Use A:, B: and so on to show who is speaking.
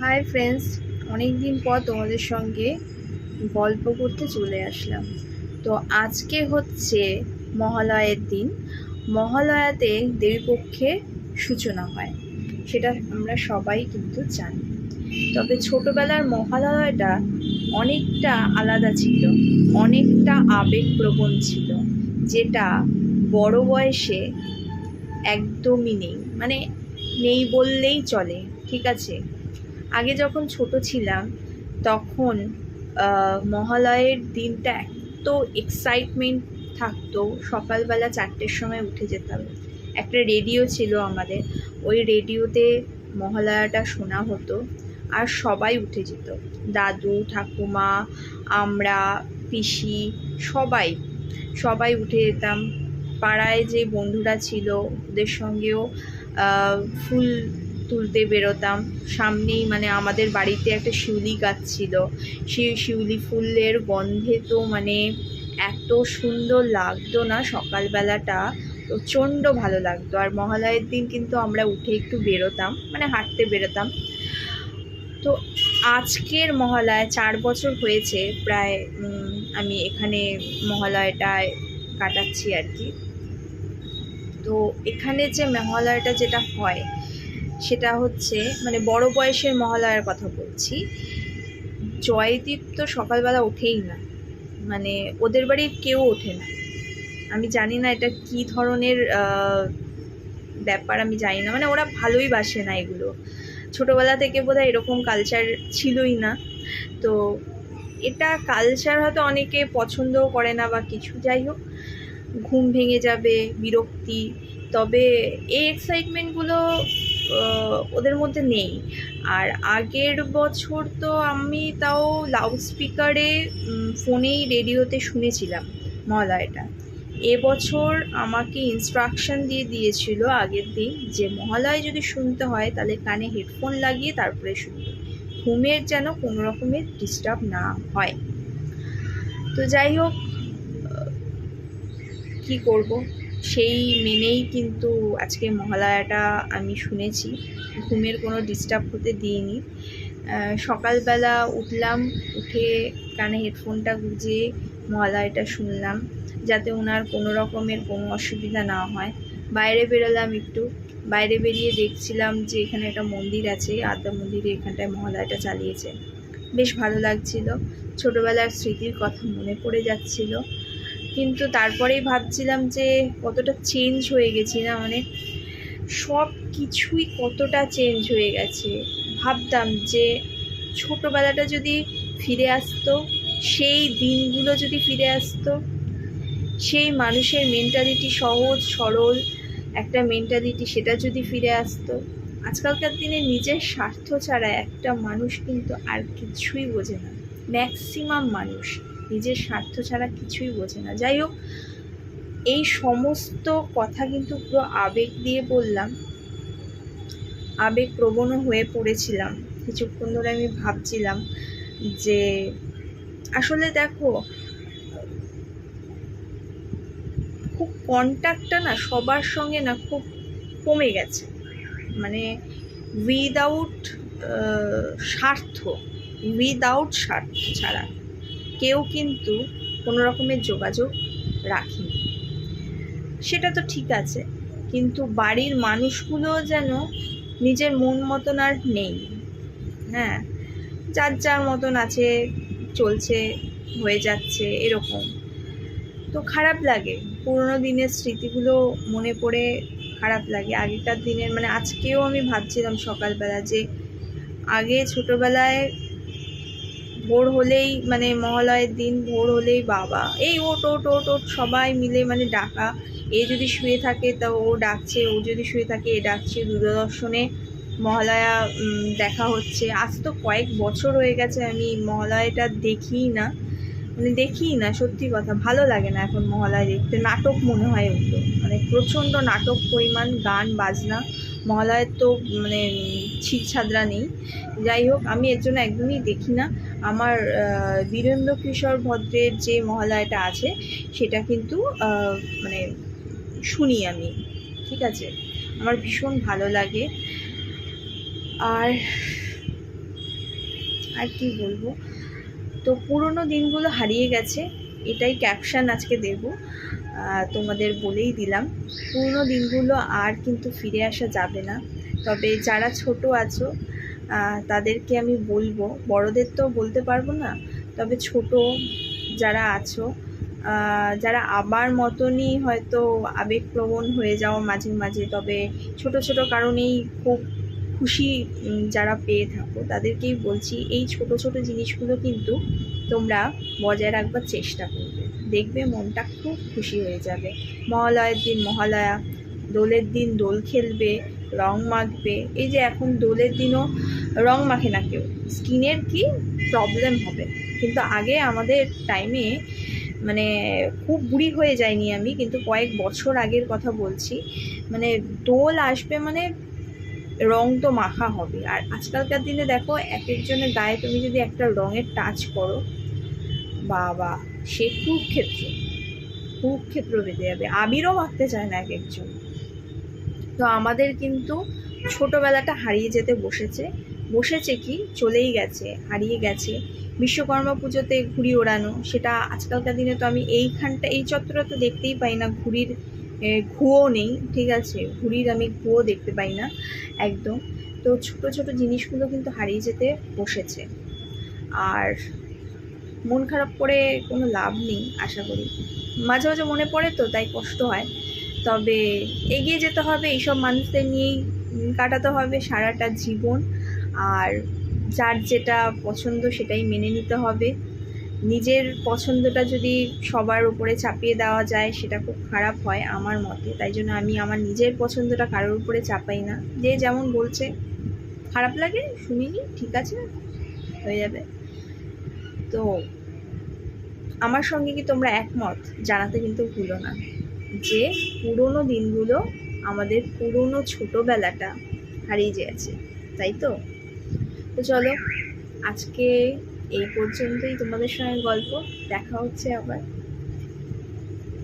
A: Hi friends অনেক দিন পর তোমাদের সঙ্গে গল্প করতে চলে আসলাম। তো আজকে হচ্ছে মহালয়ের দিন। মহালয়াতে দেবীপক্ষের সূচনা হয়, সেটা আমরা সবাই কিন্তু জানি। তবে ছোটবেলার মহালয়াটা অনেকটা আলাদা ছিল, অনেকটা আবেগপ্রবণ ছিল, যেটা বড় বয়সে একদমই নেই। মানে নেই বললেই চলে, ঠিক আছে? আগে যখন ছোট ছিলাম, তখন মহালয়ের দিনটা এত এক্সাইটমেন্ট থাকতো, সকালবেলা চারটের সময় উঠে যেতাম। একটা রেডিও ছিল আমাদের, ওই রেডিওতে মহালয়াটা শোনা হতো আর সবাই উঠে যেত। দাদু, ঠাকুমা, আমরা, পিসি, সবাই সবাই উঠে যেতাম। পাড়ায় যে বন্ধুরা ছিল, ওদের সঙ্গেও ফুল তুলতে বেরোতাম। সামনেই মানে আমাদের বাড়িতে একটা শিউলি গাছ ছিল। সেই শিউলি ফুলের গন্ধে তো মানে এত সুন্দর লাগতো না সকালবেলাটা। প্রচণ্ড ভালো লাগতো। আর মহালয়ের দিন কিন্তু আমরা উঠে একটু বেরোতাম মানে হাঁটতে বেরোতাম। তো আজকের মহালয় চার বছর হয়েছে প্রায় আমি এখানে মহালয়টায় কাটাচ্ছি আর কি। তো এখানে যে মহালয়টা যেটা হয় সেটা হচ্ছে মানে বড় বয়সের মহালয়ার কথা বলছি। জয়দীপ তো সকালবেলা ওঠেই না। মানে ওদের বাড়ির কেউ ওঠে না। আমি জানি না এটা কি ধরনের ব্যাপার, আমি জানি না। মানে ওরা ভালোই বাসে না এগুলো। ছোটোবেলা থেকে বোধহয় এরকম কালচার ছিলই না। তো এটা কালচার হয়তো অনেকে পছন্দও করে না বা কিছু। যাই হোক, ঘুম ভেঙে যাবে, বিরক্তি। তবে এই এক্সাইটমেন্টগুলো ওদের মধ্যে নেই। আর আগের বছর তো আমি তাও লাউড স্পিকারে ফোনেই রেডিওতে শুনেছিলাম মহালয়টা। এবছর আমাকে ইনস্ট্রাকশন দিয়ে দিয়েছিল আগের দিন যে, মহালয় যদি শুনতে হয়, তাহলে কানে হেডফোন লাগিয়ে তারপরে শুনবে। ঘুমের যেন কোনো রকমের ডিস্টার্ব না হয়। তো যাই হোক কী করব? সেই মেনেই কিন্তু আজকে মহালয়াটা আমি শুনেছি। ঘুমের কোনো ডিস্টার্ব হতে দিইনি। সকালবেলা উঠলাম, উঠে কানে হেডফোনটা গুঁজে মহালয়াটা শুনলাম, যাতে ওনার কোনো রকমের কোনো অসুবিধা না হয়। বাইরে বেরোলাম একটু। বাইরে বেরিয়ে দেখছিলাম যে এখানে একটা মন্দির আছে, আদ্যা মন্দিরে এখানটায় মহালয়াটা চালিয়েছে। বেশ ভালো লাগছিল। ছোটোবেলার স্মৃতির কথা মনে পড়ে যাচ্ছিল। কিন্তু তারপরেই ভাবছিলাম যে কতটা চেঞ্জ হয়ে গেছি না মানে সব কিছুই কতটা চেঞ্জ হয়ে গেছে। ভাবতাম যে ছোটোবেলাটা যদি ফিরে আসতো, সেই দিনগুলো যদি ফিরে আসতো, সেই মানুষের মেন্টালিটি সহজ, সরল একটা মেন্টালিটি সেটা যদি ফিরে আসতো, আজকালকার দিনে নিজের স্বার্থ ছাড়া একটা মানুষ কিন্তু আর কিছুই বোঝে না। ম্যাক্সিমাম মানুষ। নিজের স্বার্থ ছাড়া কিছুই বোঝে না। যাই হোক, এই সমস্ত কথা কিন্তু পুরো আবেগ দিয়ে বললাম। আবেগপ্রবণও হয়ে পড়েছিলাম। কিছুক্ষণ ধরে আমি ভাবছিলাম যে, আসলে দেখো, খুব কন্ট্যাক্টটা না সবার সঙ্গে না খুব কমে গেছে। মানে উইদাউট স্বার্থ উইদাউট স্বার্থ ছাড়া। কেউ কিন্তু কোনো রকমের যোগাযোগ রাখেনি। সেটা তো ঠিক আছে, কিন্তু বাড়ির মানুষগুলো যেন নিজের মন মতন আর নেই। হ্যাঁ যার যার মতন আছে, চলছে, হয়ে যাচ্ছে, এরকম। তো খারাপ লাগে, পুরোনো দিনের স্মৃতিগুলো মনে পড়ে খারাপ লাগে। আগেকার দিনের মানে আজকেও আমি ভাবছিলাম সকালবেলা যে আগে ছোটোবেলায় ভোর হলেই মানে মহালয়ের দিন, ভোর হলেই বাবা। এই ওট ওট ওট ওট সবাই মিলে মানে ডাকা। এ যদি শুয়ে থাকে তা ও ডাকছে, ও যদি শুয়ে থাকে এ ডাকছে। দূরদর্শনে মহালয়া দেখা হচ্ছে। আজ তো কয়েক বছর হয়ে গেছে আমি মহালয়াটা দেখিই না। মানে দেখিই না, সত্যি কথা। ভালো লাগে না এখন মহালয়া দেখতে। নাটক মনে হয় ওগুলো। মানে প্রচণ্ড নাটক, পরিমাণ, গান, বাজনা। মহালয়ের তো মানে ছিট ছাদরা নেই। যাই হোক, আমি এর জন্য একদমই দেখি না আমার বীরেন্দ্র কিশোর ভদ্রের যে মহালয়াটা আছে, সেটা কিন্তু মানে শুনি আমি, ঠিক আছে? আমার ভীষণ ভালো লাগে। আর আর কি বলব? তো পুরনো দিনগুলো হারিয়ে গেছে, এটাই ক্যাপশন আজকে দেব। তোমাদের বলেই দিলাম। পুরনো দিনগুলো আর কিন্তু ফিরে আসা যাবে না। তবে যারা ছোট আছো তাদেরকে আমি বলব। বড়দের তো বলতে পারব না, তবে ছোট যারা আছো যারা আমার মতনই হয়তো আবেগপ্রবণ হয়ে যাও মাঝে মাঝে, তবে ছোট ছোট কারণেই খুব খুশি যারা পেয়ে থাকো, তাদেরকেই বলছি, এই ছোট ছোট জিনিসগুলো কিন্তু তোমরা বজায় রাখবার চেষ্টা করবে। দেখবে মনটা খুব খুশি হয়ে যাবে। মহালয়ের দিন মহালয়া, দোলের দিন দোল খেলবে রং মাখবে। এই যে এখন দোলের দিনও রং মাখে না কেউ। স্কিনের কি প্রবলেম হবে? কিন্তু আগে আমাদের টাইমে মানে খুব বুড়ি হয়ে যায়নি আমি, কিন্তু কয়েক বছর আগের কথা বলছি। মানে দোল আসবে মানে রং তো মাখা হবে। আর আজকালকার দিনে দেখো, এক একজনের গায়ে তুমি যদি একটা রঙের টাচ করো, বাবা, সে কুরুক্ষেত্র। কুরুক্ষেত্র বেঁধে যাবে। আবিরও মাখতে চায় না এক একজন। তো আমাদের কিন্তু ছোটোবেলাটা হারিয়ে যেতে বসেছে। বসেছে কি? চলেই গেছে, হারিয়ে গেছে। বিশ্বকর্মা পুজোতে ঘুড়ি ওড়ানো, সেটা আজকালকার দিনে তো আমি এইখানটা, এই চত্বরে তো দেখতেই পাই না। ঘুড়ির ঘুয়ো নেই, ঠিক আছে? ঘুড়ির আমি ঘুয়ো দেখতে পাই না একদম। তো ছোট ছোট জিনিসগুলো কিন্তু হারিয়ে যেতে বসেছে। আর মন খারাপ করে কোনো লাভ নেই, আশা করি। মাঝে মাঝে মনে পড়ে তো, তাই কষ্ট হয়। তবে এগিয়ে যেতে হবে, এইসব মানুষদের নিয়েই কাটাতে হবে সারাটা জীবন। আর যার যেটা পছন্দ সেটাই মেনে নিতে হবে। নিজের পছন্দটা যদি সবার উপরে চাপিয়ে দেওয়া যায় সেটা খুব খারাপ হয় আমার মতে। তাই জন্য আমি আমার নিজের পছন্দটা কারোর উপরে চাপাই না। যে যেমন বলছে, খারাপ লাগে, শুনিনি, ঠিক আছে, হয়ে যাবে। তো আমার সঙ্গে কি তোমরা একমত? জানাতে কিন্তু ভুলো না। যে পুরনো দিনগুলো আমাদের পুরনো ছোটোবেলাটা হারিয়ে গেছে, তাই তো? তো চলো, আজকে এই পর্যন্তই তোমাদের সঙ্গে গল্প, দেখা হচ্ছে আবার।